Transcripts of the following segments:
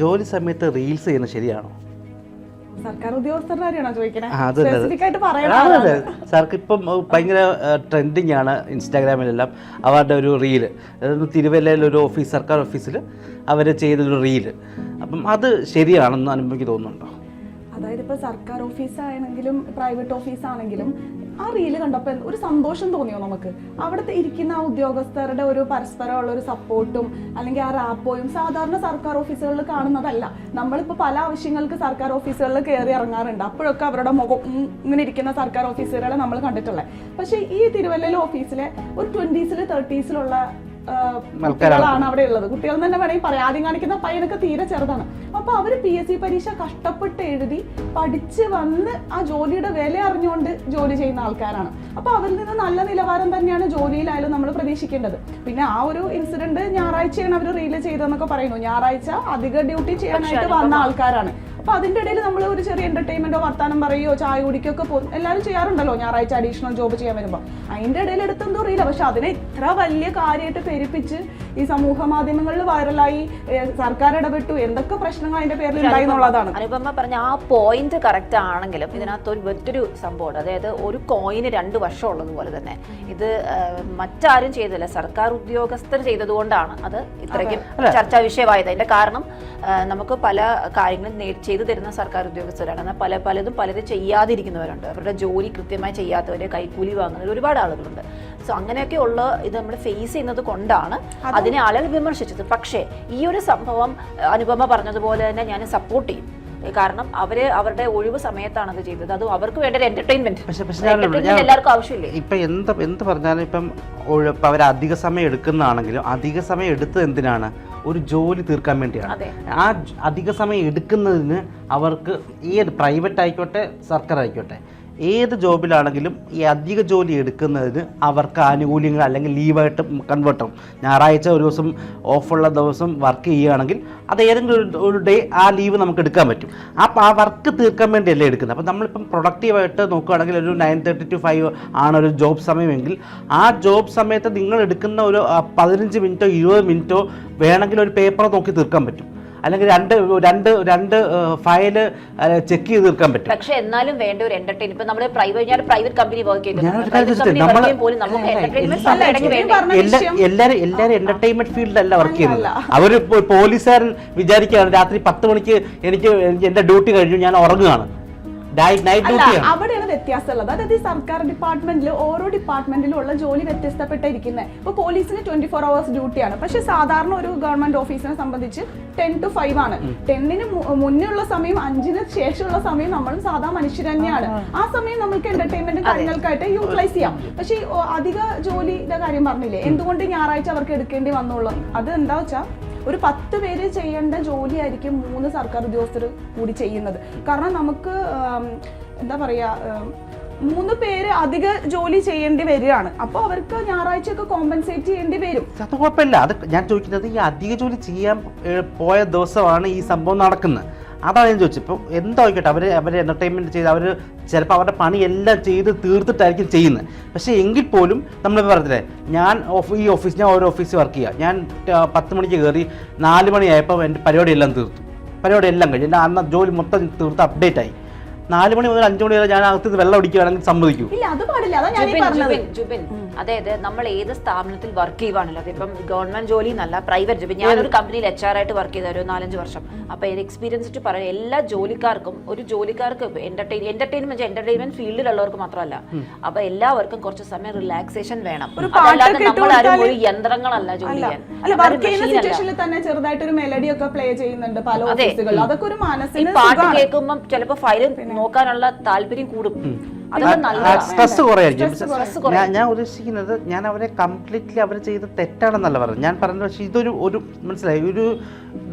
ജോലി സമയത്ത് റീൽസ് ചെയ്യുന്നത് ശരിയാണോ? സർക്കാർ ഉദ്യോഗസ്ഥരുടെ കാര്യമാണോ ചോദിക്കണേ? സാർക്ക് ഇപ്പം ഭയങ്കര ട്രെൻഡിങ് ആണ് ഇൻസ്റ്റാഗ്രാമിലെല്ലാം. അവരുടെ ഒരു റീൽ അതായത് തിരുവല്ലയിലെ ഒരു ഓഫീസ് സർക്കാർ ഓഫീസിൽ അവർ ചെയ്തൊരു റീൽ അപ്പം അത് ശരിയാണെന്ന് അനുഭവിക്ക് തോന്നുന്നുണ്ടോ? അതായത് ഇപ്പോൾ സർക്കാർ ഓഫീസ് ആണെങ്കിലും പ്രൈവറ്റ് ഓഫീസ് ആണെങ്കിലും ആ റീൽ കണ്ടപ്പോൾ ഒരു സന്തോഷം തോന്നിയോ നമുക്ക്? അവിടുത്തെ ഇരിക്കുന്ന ആ ഉദ്യോഗസ്ഥരുടെ ഒരു പരസ്പരമുള്ള ഒരു സപ്പോർട്ടും അല്ലെങ്കിൽ ആ റാപ്പോയും സാധാരണ സർക്കാർ ഓഫീസുകളിൽ കാണുന്നതല്ല. നമ്മളിപ്പോൾ പല ആവശ്യങ്ങൾക്ക് സർക്കാർ ഓഫീസുകളിൽ കയറി ഇറങ്ങാറുണ്ട്. അപ്പോഴൊക്കെ അവരുടെ മുഖം ഇങ്ങനെ ഇരിക്കുന്ന സർക്കാർ ഓഫീസുകളെ നമ്മൾ കണ്ടിട്ടുള്ളത്. പക്ഷേ ഈ തിരുവല്ലയിലെ ഓഫീസിലെ ഒരു ട്വന്റീസിൽ തേർട്ടീസിലുള്ള കുട്ടികളാണ് അവിടെ ഉള്ളത്. കുട്ടികൾ എന്ന് തന്നെ വേണമെങ്കിൽ പറയാം. ആദ്യം കാണിക്കുന്ന പയ്യനൊക്കെ തീരെ ചെറുതാണ്. അപ്പൊ അവർ പി എസ് സി പരീക്ഷ കഷ്ടപ്പെട്ട് എഴുതി പഠിച്ച് വന്ന് ആ ജോലിയുടെ വില അറിഞ്ഞുകൊണ്ട് ജോലി ചെയ്യുന്ന ആൾക്കാരാണ്. അപ്പൊ അവരിൽ നിന്ന് നല്ല നിലവാരം തന്നെയാണ് ജോലിയിലായാലും നമ്മൾ പ്രതീക്ഷിക്കേണ്ടത്. പിന്നെ ആ ഒരു ഇൻസിഡന്റ് ഞായറാഴ്ചയാണ് അവർ റീൽ ചെയ്തതെന്നൊക്കെ പറയുന്നു. ഞായറാഴ്ച അധിക ഡ്യൂട്ടി ചെയ്യാനായിട്ട് വന്ന ആൾക്കാരാണ്. അപ്പൊ അതിന്റെ ഇടയിൽ നമ്മൾ ഒരു ചെറിയ എന്റർടൈൻമെന്റോ വർത്താനം പറയുകയോ ചായ കുടിക്കുകയൊക്കെ പോകും എല്ലാവരും ചെയ്യാറുണ്ടല്ലോ ഞായറാഴ്ച അഡീഷണൽ ജോബ് ചെയ്യാൻ വരുമ്പോൾ അതിന്റെ ഇടയിൽ എടുത്തെന്തോ അറിയില്ല. പക്ഷെ അതിനെ ഇത്ര വലിയ കാര്യമായിട്ട് പെരുപ്പിച്ച് ഈ സമൂഹ മാധ്യമങ്ങളിൽ വൈറലായി സർക്കാർ ഇടപെട്ടു എന്തൊക്കെ പ്രശ്നങ്ങൾ അതിന്റെ പേരിൽ ഉണ്ടായി എന്നുള്ളതാണ്. അനുപമ പറഞ്ഞ ആ പോയിന്റ് കറക്റ്റ് ആണെങ്കിലും ഇതിനകത്ത് ഒരു മറ്റൊരു സംഭവമുണ്ട്. അതായത് ഒരു കോയിന് രണ്ട് വർഷം ഉള്ളതുപോലെ തന്നെ. ഇത് മറ്റാരും ചെയ്തില്ല സർക്കാർ ഉദ്യോഗസ്ഥർ ചെയ്തതുകൊണ്ടാണ് അത് ഇത്രയ്ക്കും ചർച്ചാ വിഷയമായത് അതിന്റെ കാരണം നമുക്ക് പല കാര്യങ്ങളും നേ- ചെയ്തു തരുന്ന സർക്കാർ ഉദ്യോഗസ്ഥരാണ്. എന്നാൽ പല പലതും പലരും ചെയ്യാതിരിക്കുന്നവരുണ്ട്. അവരുടെ ജോലി കൃത്യമായി ചെയ്യാത്തവര് കൈക്കൂലി വാങ്ങുന്നവർ ഒരുപാട് ആളുകളുണ്ട്. സോ അങ്ങനെയൊക്കെ ഉള്ള ഇത് നമ്മൾ ഫേസ് ചെയ്യുന്നത് കൊണ്ടാണ് അതിനെ ആളുകൾ വിമർശിച്ചത്. പക്ഷേ ഈ ഒരു സംഭവം അനുപമ പറഞ്ഞതുപോലെ തന്നെ ഞാൻ സപ്പോർട്ട് ചെയ്യും. കാരണം അവർ അവരുടെ ഒഴിവ് സമയത്താണ് അത് ചെയ്തത്. അതും അവർക്ക് വേണ്ട ഒരു എന്റർടൈൻമെന്റ് എല്ലാവർക്കും ആവശ്യമില്ലേ? ഇപ്പൊ എന്ത് എന്ത് പറഞ്ഞാലും ഇപ്പം അവർ അധിക സമയം എടുക്കുന്നതാണെങ്കിലും അധിക സമയം എടുത്തത് എന്തിനാണ്? ഒരു ജോലി തീർക്കാൻ വേണ്ടിയാണ്. ആ അധിക സമയം എടുക്കുന്നതിന് അവർക്ക് ഈ പ്രൈവറ്റ് ആയിക്കോട്ടെ സർക്കാർ ആയിക്കോട്ടെ ഏത് ജോബിലാണെങ്കിലും ഈ അധിക ജോലി എടുക്കുന്നതിന് അവർക്ക് ആനുകൂല്യങ്ങൾ അല്ലെങ്കിൽ ലീവായിട്ട് കൺവേർട്ട് ആവും. ഞായറാഴ്ച ഒരു ദിവസം ഓഫുള്ള ദിവസം വർക്ക് ചെയ്യുകയാണെങ്കിൽ അത് ഏതെങ്കിലും ഒരു- ഡേ ആ ലീവ് നമുക്ക് എടുക്കാൻ പറ്റും. അപ്പം ആ വർക്ക് തീർക്കാൻ വേണ്ടിയല്ലേ എടുക്കുന്നത്. അപ്പം നമ്മളിപ്പം പ്രൊഡക്റ്റീവായിട്ട് നോക്കുകയാണെങ്കിൽ ഒരു നയൻ തേർട്ടി ടു ഫൈവ് ആണ് ഒരു ജോബ് സമയമെങ്കിൽ ആ ജോബ് സമയത്ത് നിങ്ങൾ എടുക്കുന്ന ഒരു പതിനഞ്ച് മിനിറ്റോ ഇരുപത് മിനിറ്റോ വേണമെങ്കിൽ ഒരു പേപ്പർ നോക്കി തീർക്കാൻ പറ്റും. അല്ലെങ്കിൽ രണ്ട് രണ്ട് രണ്ട് ഫയൽ ചെക്ക് ചെയ്ത് തീർക്കാൻ പറ്റും. പക്ഷെ എന്നാലും വേണ്ട ഒരു എന്റർടൈൻ ഇപ്പൊ നമ്മൾ പ്രൈവറ്റ് ഞാൻ പ്രൈവറ്റ് കമ്പനി വർക്ക് ചെയ്യുന്നത് എന്റർടൈൻമെന്റ് എല്ലാരും എല്ലാരും എന്റർടൈൻമെന്റ് ഫീൽഡല്ല വർക്ക് ചെയ്യുന്നത്. അവർ അവർ പോലീസുകാരൻ വിചാരിക്കുകയാണ് രാത്രി പത്ത് മണിക്ക് എനിക്ക് എന്റെ ഡ്യൂട്ടി കഴിഞ്ഞു ഞാൻ ഉറങ്ങുകയാണ്. അവിടെയാണ് വ്യത്യാസം ഉള്ളത് അതായത് ഈ സർക്കാർ ഡിപ്പാർട്ട്മെന്റിൽ ഓരോ ഡിപ്പാർട്ട്മെന്റിലും ഉള്ള ജോലി വ്യത്യസ്തപ്പെട്ടിരിക്കുന്നത് ഇപ്പൊ പോലീസിന് ട്വന്റി ഫോർ അവേഴ്സ് ഡ്യൂട്ടിയാണ് പക്ഷെ സാധാരണ ഒരു ഗവൺമെന്റ് ഓഫീസിനെ സംബന്ധിച്ച് ടെൻ ടു ഫൈവ് ആണ്. ടെന്നിന് മുന്നേ ഉള്ള സമയം അഞ്ചിന് ശേഷമുള്ള സമയം നമ്മളും സാധാ മനുഷ്യർ തന്നെയാണ്. ആ സമയം നമുക്ക് എന്റർടൈൻമെന്റ് കാര്യങ്ങൾക്കായിട്ട് യൂട്ടിലൈസ് ചെയ്യാം. പക്ഷെ അധിക ജോലിയുടെ കാര്യം പറഞ്ഞില്ലേ? എന്തുകൊണ്ട് ഞായറാഴ്ച അവർക്ക് എടുക്കേണ്ടി വന്നുള്ളൂ? അത് എന്താ വെച്ചാൽ ഒരു പത്ത് പേര് ചെയ്യേണ്ട ജോലിയായിരിക്കും മൂന്ന് സർക്കാർ ഉദ്യോഗസ്ഥർ കൂടി ചെയ്യുന്നത്. കാരണം നമുക്ക് എന്താ പറയുക മൂന്ന് പേര് അധിക ജോലി ചെയ്യേണ്ടി വരികയാണ്. അപ്പോൾ അവർക്ക് ഞായറാഴ്ച ഒക്കെ കോമ്പൻസേറ്റ് ചെയ്യേണ്ടി വരും. അത് കുഴപ്പമില്ല. അത് ഞാൻ ചോദിക്കുന്നത് ഈ അധിക ജോലി ചെയ്യാൻ പോയ ദിവസമാണ് ഈ സംഭവം നടക്കുന്നത്. അതാണ് ഞാൻ ചോദിച്ചത്. ഇപ്പോൾ എന്തായിക്കോട്ടെ അവർ അവർ എന്റർടൈൻമെന്റ് ചെയ്ത് അവർ ചിലപ്പോൾ അവരുടെ പണിയെല്ലാം ചെയ്ത് തീർത്തിട്ടായിരിക്കും ചെയ്യുന്നത്. പക്ഷേ എങ്കിൽ പോലും നമ്മൾ പറഞ്ഞില്ലേ ഞാൻ ഓഫ് ഈ ഓഫീസ് ഞാൻ ഓരോ ഓഫീസിൽ വർക്ക് ചെയ്യുക ഞാൻ പത്ത് മണിക്ക് കയറി നാല് മണിയായപ്പോൾ എന്റെ പരിപാടിയെല്ലാം തീർത്തു. പരിപാടിയെല്ലാം കഴിഞ്ഞു എന്റെ അന്ന് ജോലി മൊത്തം തീർത്ത് അപ്ഡേറ്റ് ആയി. നാല് മണി മുതൽ അഞ്ച് മണി വരെ ഞാൻ അകത്ത് വെള്ളം അടിക്കുകയാണെങ്കിൽ സമ്മതിക്കൂ. ഇല്ല അത് പാടില്ല. അതാ ഞാൻ പറഞ്ഞത്. അതായത് നമ്മൾ ഏത് സ്ഥാപനത്തിൽ വർക്ക് ചെയ്യുവാണല്ലോ. അതിപ്പം ഗവൺമെന്റ് ജോലി എന്നല്ല പ്രൈവറ്റ് ഞാൻ ഞാനൊരു കമ്പനിയിൽ എച്ച് ആർ ആയിട്ട് വർക്ക് ചെയ്ത ഒരു നാലഞ്ച് വർഷം. അപ്പോൾ എന്റെ എക്സ്പീരിയൻസ് വെച്ച് പറയാം എല്ലാ ജോലിക്കാർക്കും ഒരു ജോലിക്കാർക്ക് എന്റർടൈൻ എന്റർടൈൻമെന്റ് എന്റർടൈൻമെന്റ് ഫീൽഡിലുള്ളവർക്ക് മാത്രമല്ല. അപ്പൊ എല്ലാവർക്കും കുറച്ച് സമയം റിലാക്സേഷൻ വേണം. നമ്മളാരും ഒരു യന്ത്രങ്ങളല്ല ജോലി ചെയ്യാൻ. തന്നെ ചെറുതായിട്ട് ഒരു മെലഡി ഒക്കെ പ്ലേ ചെയ്യുന്നുണ്ട് പല അതെ. ഓഫീസുകളിൽ അതൊക്കെ ഒരു ഈ പാട്ട് കേൾക്കുമ്പോൾ ചിലപ്പോ ഫയൽ നോക്കാനുള്ള താല്പര്യം കൂടും. സ്ട്രെസ് കുറയായിരിക്കും. ഞാൻ ഉദ്ദേശിക്കുന്നത് ഞാൻ അവരെ കംപ്ലീറ്റ്ലി അവർ ചെയ്ത് തെറ്റാണെന്നല്ല പറഞ്ഞത്. ഞാൻ പറഞ്ഞത് പക്ഷേ ഇതൊരു ഒരു മനസ്സിലായി. ഒരു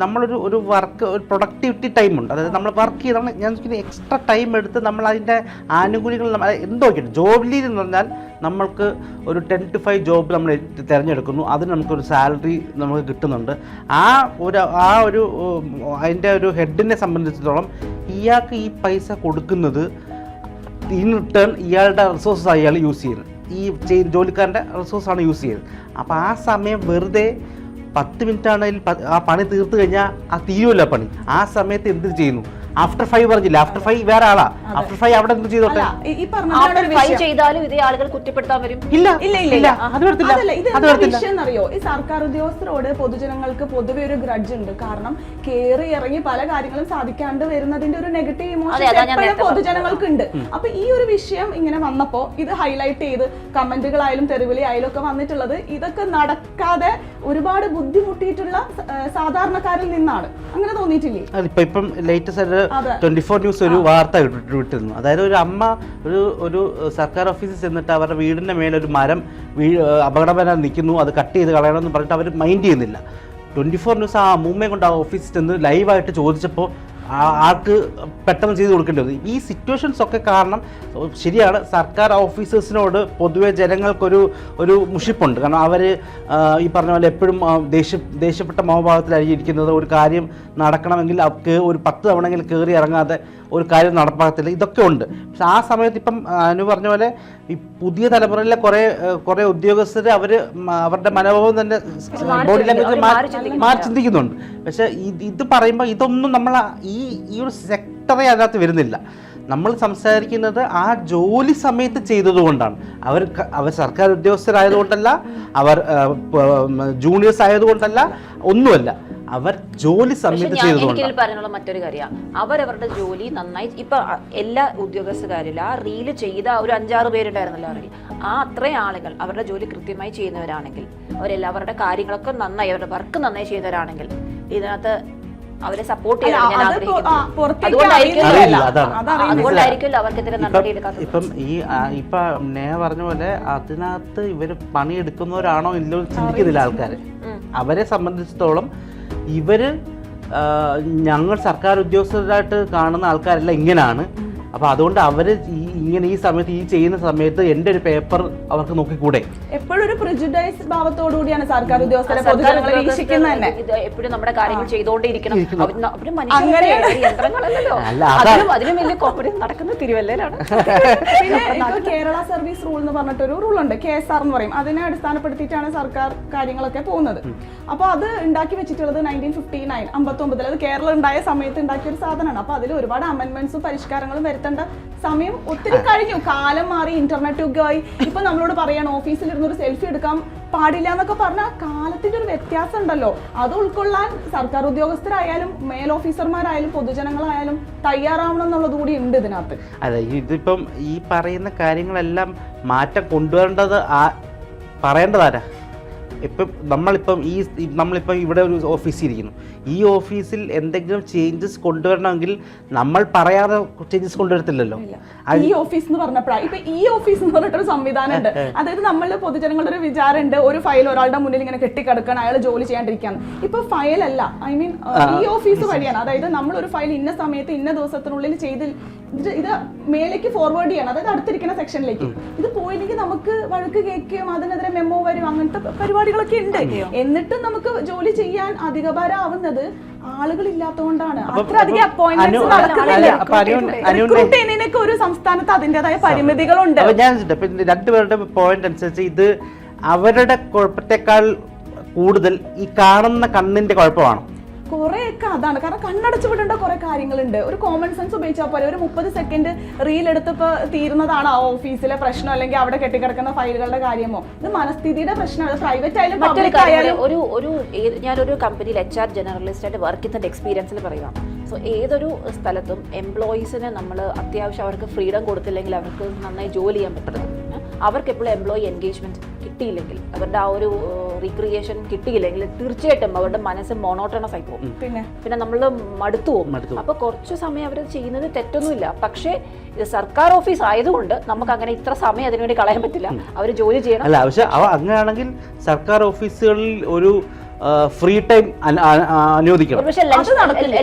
നമ്മളൊരു ഒരു വർക്ക് ഒരു പ്രൊഡക്ടിവിറ്റി ടൈം ഉണ്ട്. അതായത് നമ്മൾ വർക്ക് ചെയ്താണ്. ഞാൻ എക്സ്ട്രാ ടൈം എടുത്ത് നമ്മൾ അതിന്റെ ആനുകൂല്യങ്ങൾ നമ്മൾ എന്തോ ജോബിലി എന്ന് പറഞ്ഞാൽ നമ്മൾക്ക് ഒരു ടെൻ ടു ഫൈവ് ജോബ് നമ്മൾ തിരഞ്ഞെടുക്കുന്നു. അതിന് നമുക്കൊരു സാലറി നമുക്ക് കിട്ടുന്നുണ്ട്. ആ ഒരു ആ ഒരു അതിന്റെ ഒരു ഹെഡിനെ സംബന്ധിച്ചിടത്തോളം ഇയാൾക്ക് ഈ പൈസ കൊടുക്കുന്നത് ഇൻ റിട്ടേൺ ഇയാളുടെ റിസോഴ്സസ് അയാൾ യൂസ് ചെയ്യുന്നത്. ഈ ചെയ്- ജോലിക്കാരന്റെ റിസോഴ്സാണ് യൂസ് ചെയ്യുന്നത്. അപ്പോൾ ആ സമയം വെറുതെ പത്ത് മിനിറ്റ് ആണെങ്കിൽ ആ പണി തീർത്തു കഴിഞ്ഞാൽ ആ തീരുമല്ല പണി. ആ സമയത്ത് എന്ത് ചെയ്യുന്നു? ആഫ്റ്റർ ഫൈവ് പറഞ്ഞില്ല? ആഫ്റ്റർ ഫൈവ് വേറെ ആളാ. ആഫ്റ്റർ ഫൈവ് അവിടെ എന്ത് ചെയ്തോട്ടെ? ഈ- പറഞ്ഞ ചെയ്താലും ഇതേ ആളുകൾ കുറ്റപ്പെടുത്താൻ വരും. ഇല്ല ഇല്ല ഇല്ല ഇല്ല. അത് വരത്തില്ല. അതല്ല ഇത് എന്താ വിഷയം അറിയോ ഈ സർക്കാർ ഉദ്യോഗസ്ഥരോട് പൊതുജനങ്ങൾക്ക് പൊതുവെ ഒരു ഗ്രഡ്ജ് ഉണ്ട്. കാരണം കേറി ഇറങ്ങി പല കാര്യങ്ങളും സാധിക്കാണ്ട് വരുന്നതിന്റെ ഒരു നെഗറ്റീവ് ഇമോഷൻ പൊതുജനങ്ങൾക്ക് ഉണ്ട് അപ്പൊ ഈ ഒരു വിഷയം ഇങ്ങനെ വന്നപ്പോ ഇത് ഹൈലൈറ്റ് ചെയ്ത് കമന്റുകളായാലും തെരുവിളി ആയാലും ഒക്കെ വന്നിട്ടുള്ളത് ഇതൊക്കെ നടക്കാതെ ഒരുപാട് ബുദ്ധിമുട്ടിയിട്ടുള്ള സാധാരണക്കാരിൽ നിന്നാണ്. അങ്ങനെ തോന്നിയിട്ടില്ലേ? ഇപ്പം ലേറ്റസ്റ്റ്. ട്വന്റി ഫോർ ന്യൂസ് ഒരു വാർത്ത വിട്ട് വിട്ടിരുന്നു അതായത് ഒരു അമ്മ ഒരു ഒരു സർക്കാർ ഓഫീസിൽ ചെന്നിട്ട് അവരുടെ വീടിന്റെ മേലെ ഒരു മരം വീ അപകടപരം നിൽക്കുന്നു. അത് കട്ട് ചെയ്ത് കളയണമെന്ന് പറഞ്ഞിട്ട് അവർ മൈൻഡ് ചെയ്യുന്നില്ല. ട്വന്റി ഫോർ ന്യൂസ് ആ അമ്മൂമ്മയെ കൊണ്ട് ആ ഓഫീസിൽ ചെന്ന് ലൈവായിട്ട് ചോദിച്ചപ്പോൾ ആൾക്ക് പെട്ടെന്ന് ചെയ്ത് കൊടുക്കേണ്ടി വന്നു ഈ സിറ്റുവേഷൻസ് ഒക്കെ കാരണം ശരിയാണ് സർക്കാർ ഓഫീസേഴ്സിനോട് പൊതുവെ ജനങ്ങൾക്കൊരു ഒരു മുഷിപ്പുണ്ട്. കാരണം അവർ ഈ പറഞ്ഞ പോലെ എപ്പോഴും ദേഷ്യ ദേഷ്യപ്പെട്ട മനോഭാവത്തിലായിരിക്കും ഇരിക്കുന്നത് ഒരു കാര്യം നടക്കണമെങ്കിൽ അവർക്ക് ഒരു പത്ത് തവണയെങ്കിലും കയറി ഇറങ്ങാതെ ഒരു കാര്യം നടപ്പാകത്തില്ല ഇതൊക്കെ ഉണ്ട്. പക്ഷെ ആ സമയത്ത് ഇപ്പം അനു പറഞ്ഞ പോലെ ഈ പുതിയ തലമുറയിലെ കുറേ കുറേ ഉദ്യോഗസ്ഥർ അവർ അവരുടെ മനോഭാവം തന്നെ ബോഡി ലാംഗ്വേജ് മാറി ചിന്തിക്കും. ചിന്തിക്കുന്നുണ്ട്. പക്ഷേ ഇത് ഇത് പറയുമ്പോൾ ഇതൊന്നും നമ്മൾ ഈ ഈ ഈ ഒരു സെക്ടറെ അതിനകത്ത് വരുന്നില്ല. നമ്മൾ സംസാരിക്കുന്നത് ആ ജോലി സമയത്ത് ചെയ്തതുകൊണ്ടാണ്. അവർ അവർ സർക്കാർ ഉദ്യോഗസ്ഥരായതുകൊണ്ടല്ല അവർ ജൂനിയേഴ്സ് ആയതുകൊണ്ടല്ല ഒന്നുമല്ല. അവർ ജോലി സമയത്ത് ചെയ്തതുകൊണ്ട് പറയാനുള്ള മറ്റൊരു കാര്യം. അവരവരുടെ ജോലി നന്നായി ഇപ്പൊ എല്ലാ ഉദ്യോഗസ്ഥകാരില്ല ആ റീൽ ചെയ്ത ഒരു അഞ്ചാറ് പേരുണ്ടായിരുന്നല്ലോ റീൽ ആ അത്രയും ആളുകൾ അവരുടെ ജോലി കൃത്യമായി ചെയ്യുന്നവരാണെങ്കിൽ അവരെല്ലാവരുടെ കാര്യങ്ങളൊക്കെ നന്നായി അവരുടെ വർക്ക് നന്നായി ചെയ്യുന്നവരാണെങ്കിൽ ഇതിനകത്ത് അവരെ സപ്പോർട്ട് ചെയ്യാൻ ഇപ്പം ഈ ഇപ്പൊ നേ പറഞ്ഞ പോലെ അതിനകത്ത് ഇവർ പണിയെടുക്കുന്നവരാണോ ഇല്ലോ ചിന്തിക്കുന്നില്ല ആൾക്കാർ അവരെ സംബന്ധിച്ചിടത്തോളം ഇവർ ഞങ്ങൾ സർക്കാർ ഉദ്യോഗസ്ഥരായിട്ട് കാണുന്ന ആൾക്കാരെല്ലാം ഇങ്ങനെയാണ് അപ്പൊ അതുകൊണ്ട് അവർ ഈ ഇങ്ങനെ ഈ സമയത്ത് ഈ ചെയ്യുന്ന സമയത്ത് എന്റെ ഒരു പേപ്പർ അവർക്ക് നോക്കിക്കൂടെ? എപ്പോഴും ഒരു പ്രിജുഡൈസ് ഭാവത്തോടു കൂടിയാണ് സർക്കാർ ഉദ്യോഗസ്ഥരെ സർക്കാർ പൊതുജനങ്ങളെ വീക്ഷിക്കുന്നത് തന്നെ. ഇത് എപ്പോഴും നമ്മുടെ കാര്യങ്ങൾ ചെയ്തുകൊണ്ടേയിരിക്കണം. അതിലും അതിലും വലിയ നടക്കുന്ന തിരുവല്ലയിലാണ്. കേരള സർവീസ് റൂൾ എന്ന് പറഞ്ഞിട്ടൊരു റൂൾ ഉണ്ട്. കെ എസ് ആർ എന്ന് പറയും. അതിനെ അടിസ്ഥാനപ്പെടുത്തിയിട്ടാണ് സർക്കാർ കാര്യങ്ങളൊക്കെ പോകുന്നത്. അപ്പൊ അത് ഉണ്ടാക്കി വെച്ചിട്ടുള്ളത് നയന്റീൻ ഫിഫ്റ്റി നയൻ അമ്പത്തൊമ്പതിൽ. അത് കേരളം ഉണ്ടായ സമയത്ത് ഉണ്ടാക്കിയ ഒരു സാധനമാണ്. അപ്പൊ അതിൽ ഒരുപാട് അമെന്റ്മെന്റ്സും പരിഷ്കാരങ്ങളും വരുത്തേണ്ട സമയം ഒത്തിരി കഴിഞ്ഞു. കാലം മാറി ഇന്റർനെറ്റ് ഒക്കെ ആയി. ഇപ്പൊ നമ്മളോട് പറയാണ് ഓഫീസിൽ ഇരുന്ന് ഒരു സെൽഫി എടുക്കാൻ പാടില്ല എന്നൊക്കെ പറഞ്ഞാൽ കാലത്തിന്റെ ഒരു വ്യത്യാസം ഉണ്ടല്ലോ. അത് ഉൾക്കൊള്ളാൻ സർക്കാർ ഉദ്യോഗസ്ഥരായാലും മേൽ ഓഫീസർമാരായാലും പൊതുജനങ്ങളായാലും തയ്യാറാവണം എന്നുള്ളത് കൂടി ഉണ്ട് ഇതിനകത്ത്. അതെ ഇതിപ്പം ഈ പറയുന്ന കാര്യങ്ങളെല്ലാം മാറ്റം കൊണ്ടുവരേണ്ടത് പറയേണ്ടതാരാ? ഇപ്പം നമ്മളിപ്പം ഈ നമ്മളിപ്പം ഇവിടെ ഒരു ഓഫീസിൽ ഇരിക്കുന്നു ഈ ഓഫീസിൽ എന്തെങ്കിലും ചേഞ്ചസ് കൊണ്ടുവരണമെങ്കിൽ നമ്മൾ പറയാതെ ചേഞ്ചസ് കൊണ്ടുവരത്തില്ലല്ലോ. ഈ ഓഫീസ് എന്ന് പറഞ്ഞപ്പോഴാണ് ഇപ്പൊ ഈ ഓഫീസ് എന്ന് പറഞ്ഞിട്ടൊരു സംവിധാനം ഉണ്ട് അതായത് നമ്മൾ പൊതുജനങ്ങളുടെ ഒരു വിചാരമുണ്ട് ഒരു ഫയൽ ഒരാളുടെ മുന്നിൽ ഇങ്ങനെ കെട്ടിക്കിടക്കണം അയാൾ ജോലി ചെയ്യാണ്ടിരിക്കാന്ന് ഇപ്പൊ ഫയൽ അല്ല ഐ മീൻ ഈ ഓഫീസ് വഴിയാണ്. അതായത് നമ്മൾ ഒരു ഫയൽ ഇന്ന സമയത്ത് ഇന്ന ദിവസത്തിനുള്ളിൽ ചെയ്ത് ഇത് മേലേക്ക് ഫോർവേഡ് ചെയ്യണം. അതായത് അടുത്തിരിക്കുന്ന സെക്ഷനിലേക്ക് ഇത് പോയില്ലെങ്കിൽ നമുക്ക് വഴക്ക് കേൾക്കുകയും അതിനെതിരെ മെമ്മോ വരും. അങ്ങനത്തെ പരിപാടികളൊക്കെ ഉണ്ട്. എന്നിട്ടും നമുക്ക് ജോലി ചെയ്യാൻ അധികഭാരം ആവുന്നത് ആളുകളില്ലാത്തതുകൊണ്ടാണ് അത്ര അപ്പോയിന്റ്മെന്റ്സ് നടക്കുന്നില്ല അല്ല, അപ്പൊ അനു- അനുവിന്റെ- ഒരു സംസ്ഥാനത്ത് അതിന്റെതായ പരിമിതികളുണ്ട്. ഞാൻ രണ്ടുപേരുടെ പോയിന്റ് അനുസരിച്ച് ഇത് അവരുടെ കുഴപ്പത്തെക്കാൾ കൂടുതൽ ഈ കാണുന്ന കണ്ണിന്റെ കുഴപ്പമാണോ? കുറെയൊക്കെ അതാണ്. കാരണം കണ്ണടച്ചു വിടേണ്ട കുറെ കാര്യങ്ങളുണ്ട്. ഒരു കോമൺ സെൻസ് ഉപയോഗിച്ചാൽ പോലെ ഒരു മുപ്പത് സെക്കൻഡ് റീൽ എടുത്തിപ്പോൾ തീരുന്നതാണ് ആ ഓഫീസിലെ പ്രശ്നം അല്ലെങ്കിൽ അവിടെ കെട്ടിക്കിടക്കുന്ന ഫയലുകളുടെ കാര്യമോ? ഇത് മനസ്ഥിതിയുടെ പ്രശ്നമാണ്. പ്രൈവറ്റ് ആയാലും പബ്ലിക് ആയാലും ഒരു ഒരു ഞാനൊരു കമ്പനിയിൽ എച്ച് ആർ ജനറലിസ്റ്റ് ആയിട്ട് വർക്ക് ചെയ്യുന്ന എക്സ്പീരിയൻസിൽ പറയാം സോ ഏതൊരു സ്ഥലത്തും എംപ്ലോയീസിന് നമ്മൾ അത്യാവശ്യം അവർക്ക് ഫ്രീഡം കൊടുത്തില്ലെങ്കിൽ അവർക്ക് നന്നായി ജോലി ചെയ്യാൻ പറ്റുന്നത് അവർക്ക് എപ്പോഴും എംപ്ലോയി എൻഗേജ്മെന്റ് കിട്ടിയില്ലെങ്കിൽ അവരുടെ ആ ഒരു റീക്രിയേഷൻ കിട്ടിയില്ലെങ്കിൽ തീർച്ചയായിട്ടും അവരുടെ മനസ്സ് മോണോട്ടണസ് ആയി പോകും. പിന്നെ? പിന്നെ നമ്മൾ മടുത്തു പോകും. അപ്പൊ കുറച്ച് സമയം അവർ ചെയ്യുന്നത് തെറ്റൊന്നുമില്ല. പക്ഷേ ഇത് സർക്കാർ ഓഫീസ് ആയതുകൊണ്ട് നമുക്ക് അങ്ങനെ ഇത്ര സമയം അതിനുവേണ്ടി കളയാൻ പറ്റില്ല. അവർ ജോലി ചെയ്യണം. അല്ല പക്ഷെ അവ അങ്ങനെയാണെങ്കിൽ സർക്കാർ ഓഫീസുകളിൽ ഒരു ഫ്രീ ടൈം അനുവദിക്കണം.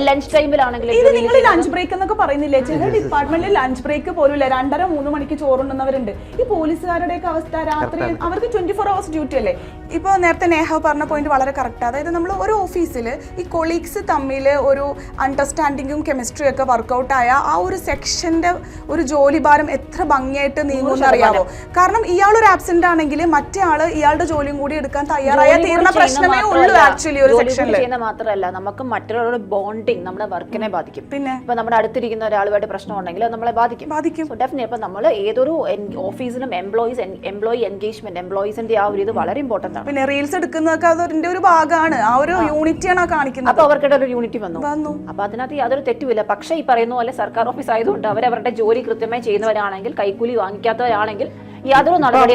ലഞ്ച് ടൈമിലാണെങ്കിലും ഇത് നിങ്ങൾ ലഞ്ച് ബ്രേക്ക് എന്നൊക്കെ പറയുന്നില്ലേ? ചില ഡിപ്പാർട്ട്മെന്റിൽ ലഞ്ച് ബ്രേക്ക് പോലും രണ്ടര മൂന്ന് മണിക്ക് ചോറുണ്ടെന്നവരുണ്ട് ഈ പോലീസുകാരുടെയൊക്കെ അവസ്ഥ രാത്രി അവർക്ക് ട്വന്റി ഫോർ അവേഴ്സ് ഡ്യൂട്ടി അല്ലേ? ഇപ്പൊ നേരത്തെ നേഹ പറഞ്ഞ പോയിന്റ് വളരെ കറക്റ്റ് അതായത് നമ്മൾ ഒരു ഓഫീസിൽ ഈ കൊളീഗ്സ് തമ്മിൽ ഒരു അണ്ടർസ്റ്റാൻഡിങ്ങും കെമിസ്ട്രിയും ഒക്കെ വർക്കൗട്ട് ആയ ആ ഒരു സെക്ഷന്റെ ഒരു ജോലി ഭാരം എത്ര ഭംഗിയായിട്ട് നീങ്ങുമെന്ന് അറിയാമോ കാരണം ഇയാൾ ഒരു ആബ്സെന്റ് ആണെങ്കിൽ മറ്റേ ആൾ ഇയാളുടെ ജോലിയും കൂടി എടുക്കാൻ തയ്യാറായ തീർന്ന പ്രശ്നമേ ഉള്ളൂ. ആക്ച്വലി ഒരു സെക്ഷനിൽ ചെയ്യുന്ന മാത്രമല്ല നമുക്ക് മറ്റുള്ളവരുടെ ബോണ്ടിങ് നമ്മുടെ വർക്കിനെ ബാധിക്കും. പിന്നെ? ഇപ്പൊ നമ്മുടെ അടുത്തിരിക്കുന്ന ഒരാളുമായിട്ട് പ്രശ്നം ഉണ്ടെങ്കിൽ അത് നമ്മളെ ബാധിക്കും. ബാധിക്കും. ഡെഫിനറ്റ് ഇപ്പൊ നമ്മൾ ഏതൊരു ഓഫീസിനും എംപ്ലോയിസ് എംപ്ലോയി എൻഗേജ്മെന്റ് എംപ്ലോയീസിന്റെ ആ ഒരു ഇത് വളരെ ഇമ്പോർട്ടന്റ് ആണ്. പിന്നെ റീൽസ് എടുക്കുന്നതൊക്കെ അതിന്റെ ഒരു ഭാഗമാണ്. ആ ഒരു യൂണിറ്റിയാണ് ആണ് കാണിക്കുന്നത്. അപ്പൊ അവർക്കിടെ ഒരു യൂണിറ്റി വന്നു. വന്നു. അപ്പൊ അതിനകത്ത് യാതൊരു തെറ്റുമില്ല. പക്ഷേ ഈ പറയുന്ന പോലെ സർക്കാർ ഓഫീസ് ആയതുകൊണ്ട് അവരുടെ ജോലി കൃത്യമായി ചെയ്യുന്നവരാണെങ്കിൽ കൈക്കൂലി വാങ്ങിക്കാത്തവരാണെങ്കിൽ യാതൊരു നടപടി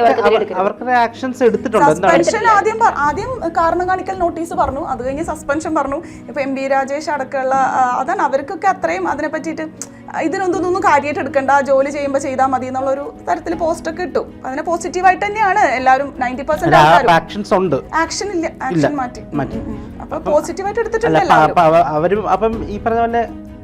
അവർക്ക് ആക്ഷൻസ് എടുത്തിട്ടുണ്ട്. സസ്പെൻഷൻ ആദ്യം ആദ്യം കാരണം കാണിക്കൽ നോട്ടീസ് പറഞ്ഞു. അത് കഴിഞ്ഞ് സസ്പെൻഷൻ പറഞ്ഞു. ഇപ്പൊ എം ബി രാജേഷ് അടക്കമുള്ള അതാണ് അവർക്കൊക്കെ അത്രയും അതിനെ പറ്റിയിട്ട് ഇതിനൊന്നും കാര്യമായിട്ട് എടുക്കണ്ട. ജോലി ചെയ്യുമ്പോൾ ചെയ്താൽ മതി എന്നുള്ള ഒരു തരത്തിൽ പോസ്റ്റ് ഒക്കെ ഇട്ടു. അതിനെ പോസിറ്റീവായിട്ട് തന്നെയാണ് എല്ലാവരും നയന്റി പെർസെന്റ് ആൾക്കാരും. ആക്ഷൻസ് ഉണ്ട്. ആക്ഷൻ ഇല്ല. ആക്ഷൻ മാറ്റി. അപ്പൊ പോസിറ്റീവായിട്ട് അല്ല എടുത്തിട്ടുണ്ട് അവരും അപ്പം ഈ പറഞ്ഞ പോലെ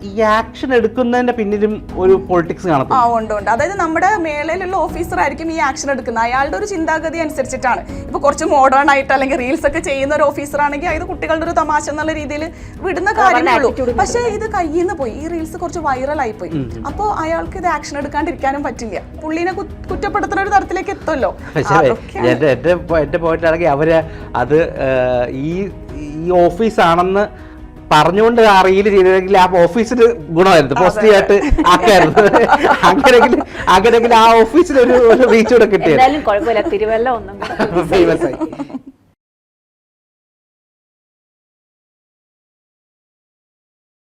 ഈ ആക്ഷൻ എടുക്കുന്നതിന്റെ പിന്നിലും ഒരു പൊളിറ്റിക്സ് ആ കാണത്തുണ്ട് ഉണ്ട് ഉണ്ട്. അതായത് നമ്മുടെ മേളയിലുള്ള ഓഫീസർ ആയിരിക്കും ഈ ആക്ഷൻ എടുക്കുന്നത്. അയാളുടെ ഒരു ചിന്താഗതി അനുസരിച്ചിട്ടാണ്. ഇപ്പൊ കുറച്ച് മോഡേൺ ആയിട്ട് അല്ലെങ്കിൽ റീൽസ് ഒക്കെ ചെയ്യുന്ന ഒരു ഓഫീസർ ആണെങ്കിൽ അത് കുട്ടികളുടെ ഒരു തമാശ എന്നുള്ള രീതിയിൽ വിടുന്ന കാര്യങ്ങളുള്ളൂ പക്ഷെ ഇത് കയ്യിൽ നിന്ന് പോയി. ഈ റീൽസ് കുറച്ച് വൈറൽ ആയി പോയി. അപ്പോൾ അയാൾക്ക് ഇത് ആക്ഷൻ എടുക്കാണ്ടിരിക്കാനും പറ്റില്ല. പുള്ളിനെ കുറ്റപ്പെടുത്തുന്ന ഒരു തരത്തിലേക്ക് എത്തുമല്ലോ. എന്റെ എന്റെ പോയിന്റ് ആണെങ്കിൽ അവർ അത് ഈ ഓഫീസ് ഓഫീസാണെന്ന് പറഞ്ഞുകൊണ്ട് ആ റീൽ ചെയ്തെങ്കിൽ ആ ഓഫീസിൽ ഗുണമായിരുന്നു. പോസിറ്റീവ് ആയിട്ട് ആക്കായിരുന്നു. അങ്ങനെങ്കിൽ അങ്ങനെങ്കിൽ ആ ഓഫീസിൽ ഒരു റീച്ച് കൂടെ കിട്ടിയത്. ഫേമസ് ആയി.